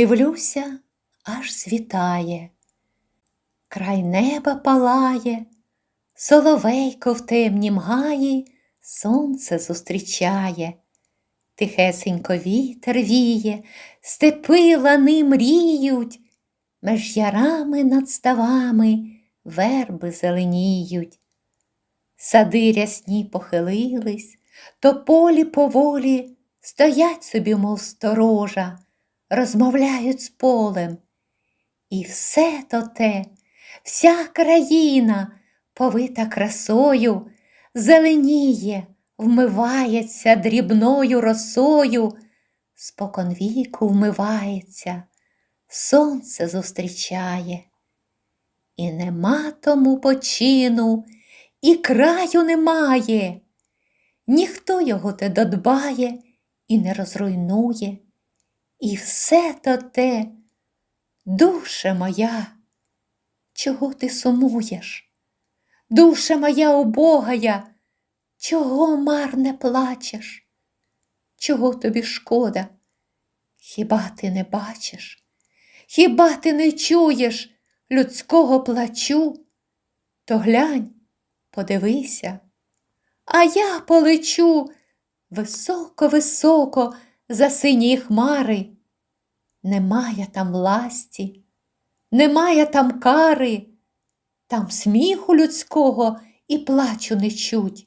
Дивлюся, аж світає, край неба палає, соловейко в темнім гаї сонце зустрічає, тихесенько вітер віє, степи лани мріють, меж ярами над ставами верби зеленіють. Сади рясні похилились, то полі поволі стоять собі, мов сторожа, розмовляють з полем. І все то те, вся країна, повита красою, зеленіє, вмивається дрібною росою, споконвіку вмивається, сонце зустрічає. І нема тому почину, і краю немає. Ніхто його те додбає і не розруйнує. І все то те, душе моя, чого ти сумуєш? Душа моя убогая, чого марне плачеш? Чого тобі шкода? Хіба ти не бачиш? Хіба ти не чуєш людського плачу? То глянь, подивися, а я полечу високо-високо за синії хмари. Немає там власті, немає там кари, там сміху людського і плачу не чуть.